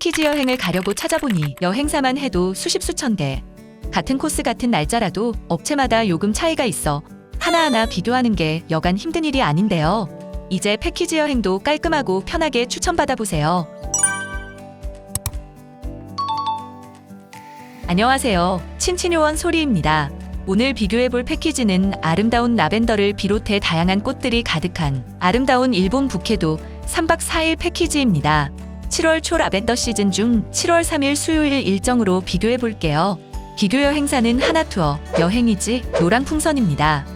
패키지 여행을 가려고 찾아보니 여행사만 해도 수십 수천 개. 같은 코스 같은 날짜라도 업체마다 요금 차이가 있어 하나하나 비교하는 게 여간 힘든 일이 아닌데요. 이제 패키지 여행도 깔끔하고 편하게 추천받아 보세요. 안녕하세요. 친친요원 소리입니다. 오늘 비교해볼 패키지는 아름다운 라벤더를 비롯해 다양한 꽃들이 가득한 아름다운 일본 북해도 3박 4일 패키지입니다. 7월 초 라벤더 시즌 중 7월 3일 수요일 일정으로 비교해 볼게요. 비교 여 행사는 하나투어, 여행이지, 노랑풍선입니다.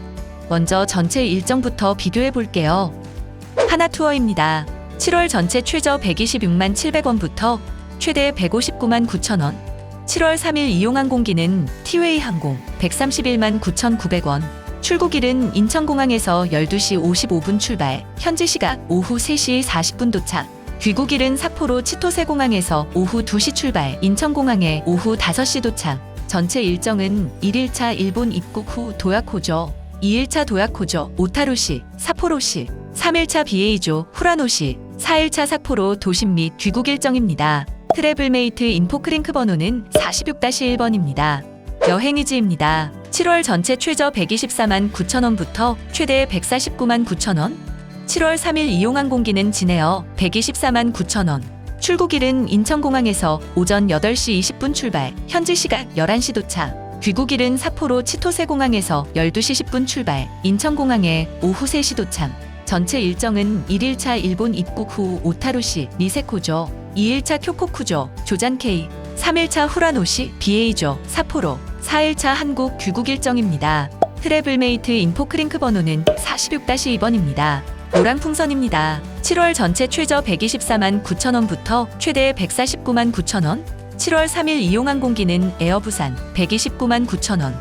먼저 전체 일정부터 비교해 볼게요. 하나투어입니다. 7월 전체 최저 126만 700원부터 최대 159만 9천원. 7월 3일 이용한 공기는 티웨이 항공 131만 9,900원. 출국일은 인천공항에서 12시 55분 출발, 현지 시각 오후 3시 40분 도착. 귀국 일은 삿포로 치토세 공항에서 오후 2시 출발, 인천공항에 오후 5시 도착. 전체 일정은 1일차 일본 입국 후 도야코조, 2일차 도야코조, 오타루시, 삿포로시, 3일차 비에이조, 후라노시, 4일차 삿포로 도심 및 귀국 일정입니다. 트래블메이트 인포크링크 번호는 46-1번입니다. 여행이지입니다. 7월 전체 최저 124만 9천원부터 최대 149만 9천원. 7월 3일 이용한 공기는 지내어 124만 9천 원. 출국일은 인천공항에서 오전 8시 20분 출발, 현지 시각 11시 도착. 귀국일은 삿포로 치토세 공항에서 12시 10분 출발, 인천공항에 오후 3시 도착. 전체 일정은 1일차 일본 입국 후 오타루시, 니세코조, 2일차 쿄코쿠조, 조잔케이, 3일차 후라노시, 비에이조, 삿포로, 4일차 한국 귀국 일정입니다. 트래블메이트 인포크링크 번호는 46-2번입니다. 노랑 풍선입니다. 7월 전체 최저 124만 9천원부터 최대 149만 9천원. 7월 3일 이용한 공기는 에어부산 129만 9천원.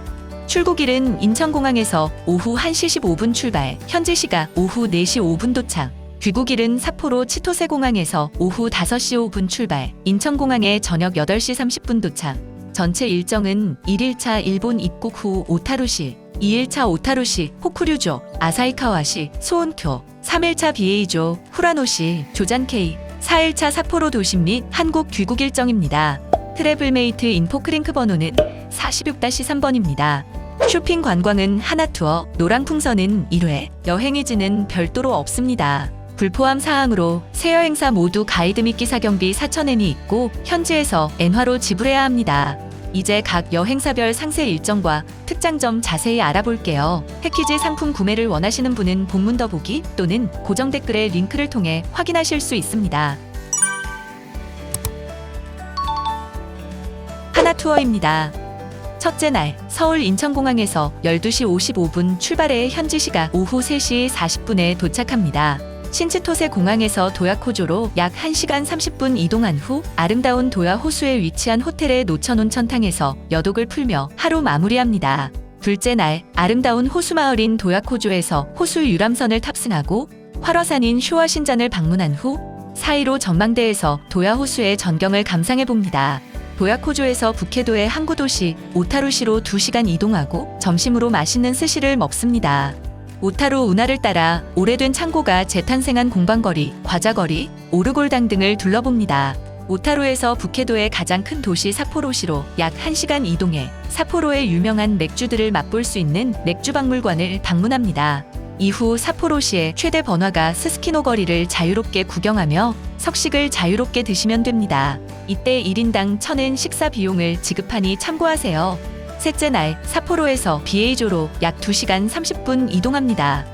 출국일은 인천공항에서 오후 1시 15분 출발, 현지 시각 오후 4시 5분 도착. 귀국일은 삿포로 치토세 공항에서 오후 5시 5분 출발, 인천공항에 저녁 8시 30분 도착. 전체 일정은 1일차 일본 입국 후 오타루시, 2일차 오타루시, 호쿠류조, 아사히카와시, 소온쿄, 3일차 비에이조, 후라노시, 조잔케이, 4일차 삿포로 도심 및 한국 귀국 일정입니다. 트래블메이트 인포크링크 번호는 46-3번입니다. 쇼핑 관광은 하나투어, 노랑풍선은 1회, 여행이지는 별도로 없습니다. 불포함 사항으로 세 여 행사 모두 가이드 및 기사 경비 4,000엔이 있고 현지에서 엔화로 지불해야 합니다. 이제 각 여행사별 상세 일정과 특장점 자세히 알아볼게요. 패키지 상품 구매를 원하시는 분은 본문 더보기 또는 고정 댓글의 링크를 통해 확인하실 수 있습니다. 하나투어입니다. 첫째 날 서울 인천공항에서 12시 55분 출발해 현지 시각 오후 3시 40분에 도착합니다. 신치토세 공항에서 도야코조로 약 1시간 30분 이동한 후 아름다운 도야 호수에 위치한 호텔의 노천 온천탕에서 여독을 풀며 하루 마무리합니다. 둘째 날 아름다운 호수 마을인 도야코조에서 호수 유람선을 탑승하고 활화산인 쇼와신잔을 방문한 후4.15 전망대에서 도야 호수의 전경을 감상해 봅니다. 도야코조에서 북해도의 항구 도시 오타루시로 2시간 이동하고 점심으로 맛있는 스시를 먹습니다. 오타루 운하를 따라 오래된 창고가 재탄생한 공방거리, 과자거리, 오르골당 등을 둘러봅니다. 오타루에서 북해도의 가장 큰 도시 삿포로시로 약 1시간 이동해 삿포로의 유명한 맥주들을 맛볼 수 있는 맥주박물관을 방문합니다. 이후 삿포로시의 최대 번화가 스스키노 거리를 자유롭게 구경하며 석식을 자유롭게 드시면 됩니다. 이때 1인당 1000엔 식사 비용을 지급하니 참고하세요. 셋째 날 삿포로에서 비에이조로 약 2시간 30분 이동합니다.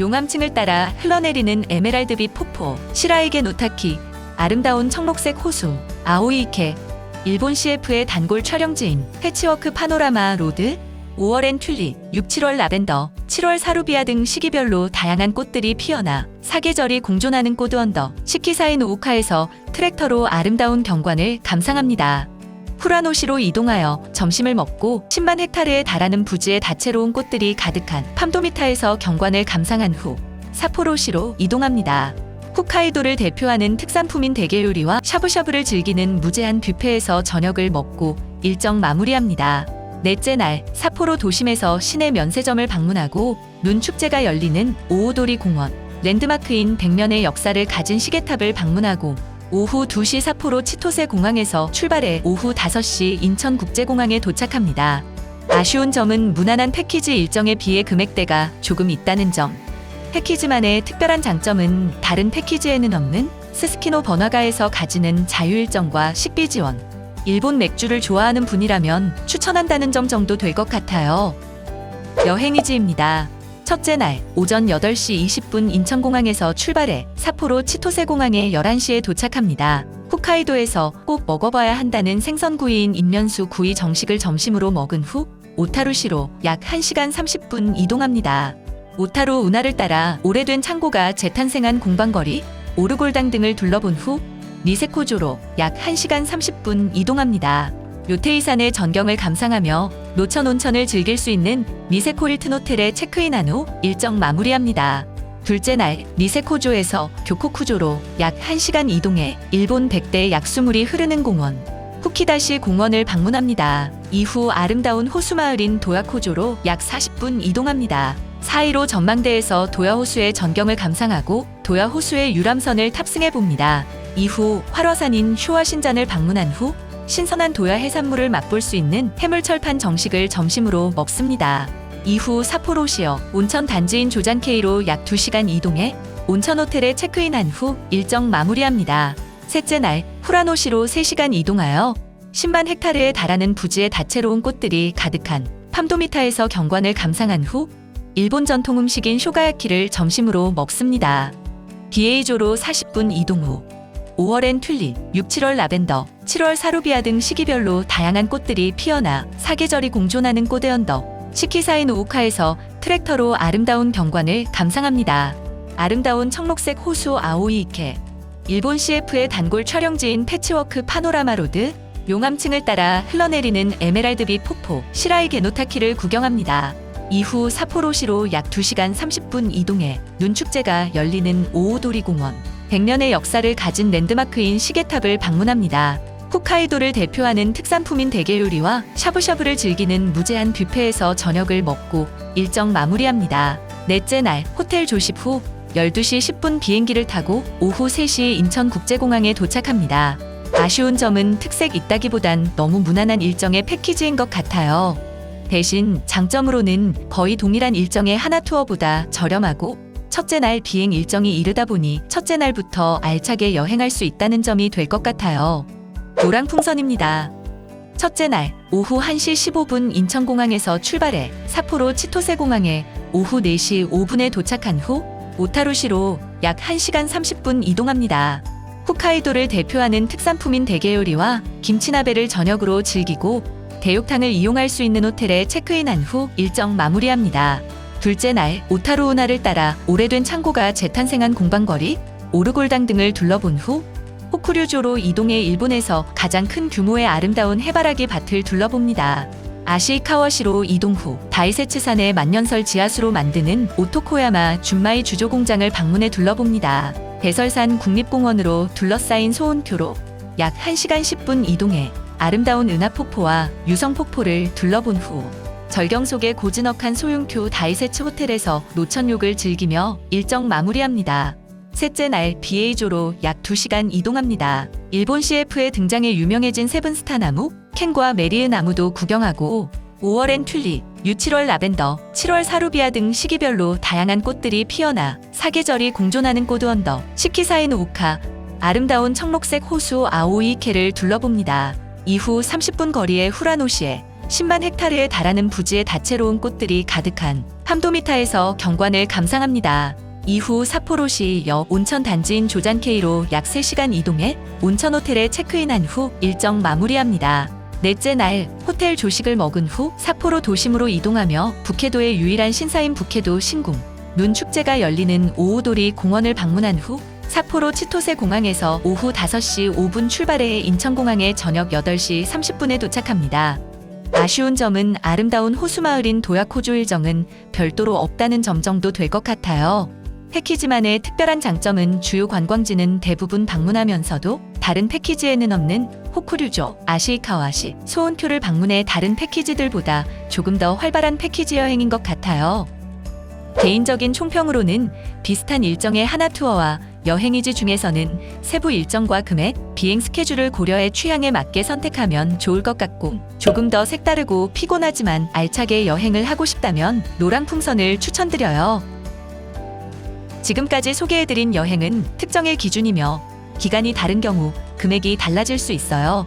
용암층을 따라 흘러내리는 에메랄드빛 폭포, 시라이게 노타키, 아름다운 청록색 호수, 아오이케, 일본 CF의 단골 촬영지인 패치워크 파노라마 로드, 5월엔 튤립, 6, 7월 라벤더, 7월 사루비아 등 시기별로 다양한 꽃들이 피어나 사계절이 공존하는 꽃드 언더, 시키사인 우카에서 트랙터로 아름다운 경관을 감상합니다. 후라노시로 이동하여 점심을 먹고 10만 헥타르에 달하는 부지의 다채로운 꽃들이 가득한 팜도미타에서 경관을 감상한 후 사포로시로 이동합니다. 홋카이도를 대표하는 특산품인 대게 요리와 샤브샤브를 즐기는 무제한 뷔페에서 저녁을 먹고 일정 마무리합니다. 넷째 날 사포로 도심에서 시내 면세점을 방문하고 눈 축제가 열리는 오오도리 공원, 랜드마크인 백년의 역사를 가진 시계탑을 방문하고 오후 2시 사포로 치토세 공항에서 출발해 오후 5시 인천국제공항에 도착합니다. 아쉬운 점은 무난한 패키지 일정에 비해 금액대가 조금 있다는 점. 패키지만의 특별한 장점은 다른 패키지에는 없는 스스키노 번화가에서 가지는 자유일정과 식비 지원. 일본 맥주를 좋아하는 분이라면 추천한다는 점 정도 될 것 같아요. 여행이지입니다. 첫째 날 오전 8시 20분 인천공항에서 출발해 삿포로 치토세 공항에 11시에 도착합니다. 홋카이도에서 꼭 먹어봐야 한다는 생선구이인 인면수 구이 정식을 점심으로 먹은 후 오타루시로 약 1시간 30분 이동합니다. 오타루 운하를 따라 오래된 창고가 재탄생한 공방거리, 오르골당 등을 둘러본 후 니세코조로 약 1시간 30분 이동합니다. 요테이산의 전경을 감상하며 노천 온천을 즐길 수 있는 니세코 힐튼 호텔에 체크인한 후 일정 마무리합니다. 둘째 날 니세코조에서 교코쿠조로 약 1시간 이동해 일본 백대 약수물이 흐르는 공원 후키다시 공원을 방문합니다. 이후 아름다운 호수마을인 도야코조로 약 40분 이동합니다. 4.15 전망대에서 도야호수의 전경을 감상하고 도야호수의 유람선을 탑승해 봅니다. 이후 활화산인 쇼와신잔을 방문한 후 신선한 도야 해산물을 맛볼 수 있는 해물철판 정식을 점심으로 먹습니다. 이후 사포로시어 온천 단지인 조잔케이로 약 2시간 이동해 온천 호텔에 체크인한 후 일정 마무리합니다. 셋째 날 후라노시로 3시간 이동하여 10만 헥타르에 달하는 부지의 다채로운 꽃들이 가득한 팜도미타에서 경관을 감상한 후 일본 전통 음식인 쇼가야키를 점심으로 먹습니다. 비에이조로 40분 이동 후 5월엔 튤립, 6, 7월 라벤더, 7월 사루비아 등 시기별로 다양한 꽃들이 피어나 사계절이 공존하는 꽃의 언덕, 시키사인 우카에서 트랙터로 아름다운 경관을 감상합니다. 아름다운 청록색 호수 아오이이케, 일본 CF의 단골 촬영지인 패치워크 파노라마 로드, 용암층을 따라 흘러내리는 에메랄드빛 폭포 시라이 게노타키를 구경합니다. 이후 사포로시로 약 2시간 30분 이동해 눈축제가 열리는 오오도리 공원, 100년의 역사를 가진 랜드마크인 시계탑을 방문합니다. 홋카이도를 대표하는 특산품인 대게 요리와 샤브샤브를 즐기는 무제한 뷔페에서 저녁을 먹고 일정 마무리합니다. 넷째 날 호텔 조식 후 12시 10분 비행기를 타고 오후 3시 인천국제공항에 도착합니다. 아쉬운 점은 특색 있다기보단 너무 무난한 일정의 패키지인 것 같아요. 대신 장점으로는 거의 동일한 일정의 하나 투어보다 저렴하고 첫째 날 비행 일정이 이르다 보니 첫째 날부터 알차게 여행할 수 있다는 점이 될 것 같아요. 노랑 풍선입니다. 첫째 날 오후 1시 15분 인천공항에서 출발해 사포로 치토세 공항에 오후 4시 5분에 도착한 후 오타루시로 약 1시간 30분 이동합니다. 홋카이도를 대표하는 특산품인 대게 요리와 김치나베를 저녁으로 즐기고 대욕탕을 이용할 수 있는 호텔에 체크인한 후 일정 마무리합니다. 둘째 날 오타루 운하를 따라 오래된 창고가 재탄생한 공방거리, 오르골당 등을 둘러본 후 호쿠류조로 이동해 일본에서 가장 큰 규모의 아름다운 해바라기 밭을 둘러봅니다. 아시카와시로 이동 후 다이세츠산의 만년설 지하수로 만드는 오토코야마 준마이 주조 공장을 방문해 둘러봅니다. 대설산 국립공원으로 둘러싸인 소온교로 약 1시간 10분 이동해 아름다운 은하폭포와 유성폭포를 둘러본 후 절경 속의 고즈넉한 소윤교 다이세츠 호텔에서 노천욕을 즐기며 일정 마무리합니다. 셋째 날 BA조로 약 2시간 이동합니다. 일본 CF에 등장해 유명해진 세븐스타 나무, 캔과 메리의 나무도 구경하고 5월엔 튤립, 6, 7월 라벤더, 7월 사루비아 등 시기별로 다양한 꽃들이 피어나 사계절이 공존하는 꽃 언덕, 시키사인 오카, 아름다운 청록색 호수 아오이케를 둘러봅니다. 이후 30분 거리의 후라노시에 10만 헥타르에 달하는 부지의 다채로운 꽃들이 가득한 함도미타에서 경관을 감상합니다. 이후 사포로시 역 온천 단지인 조잔케이로 약 3시간 이동해 온천 호텔에 체크인한 후 일정 마무리합니다. 넷째 날 호텔 조식을 먹은 후 사포로 도심으로 이동하며 북해도의 유일한 신사인 북해도 신궁 눈 축제가 열리는 오오도리 공원을 방문한 후 사포로 치토세 공항에서 오후 5시 5분 출발해 인천공항에 저녁 8시 30분에 도착합니다. 아쉬운 점은 아름다운 호수마을인 도야코조 일정은 별도로 없다는 점 정도 될 것 같아요. 패키지만의 특별한 장점은 주요 관광지는 대부분 방문하면서도 다른 패키지에는 없는 호쿠류조, 아시이카와시, 소온표를 방문해 다른 패키지들보다 조금 더 활발한 패키지 여행인 것 같아요. 개인적인 총평으로는 비슷한 일정의 하나 투어와 여행이지 중에서는 세부 일정과 금액, 비행 스케줄을 고려해 취향에 맞게 선택하면 좋을 것 같고 조금 더 색다르고 피곤하지만 알차게 여행을 하고 싶다면 노랑 풍선을 추천드려요. 지금까지 소개해드린 여행은 특정의 기준이며 기간이 다른 경우 금액이 달라질 수 있어요.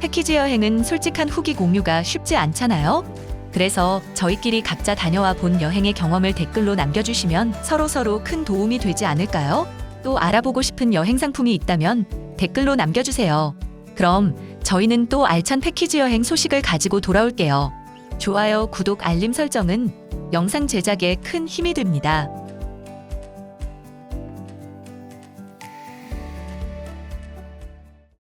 패키지 여행은 솔직한 후기 공유가 쉽지 않잖아요. 그래서 저희끼리 각자 다녀와 본 여행의 경험을 댓글로 남겨주시면 서로서로 큰 도움이 되지 않을까요? 또 알아보고 싶은 여행 상품이 있다면 댓글로 남겨주세요. 그럼 저희는 또 알찬 패키지 여행 소식을 가지고 돌아올게요. 좋아요, 구독, 알림 설정은 영상 제작에 큰 힘이 됩니다.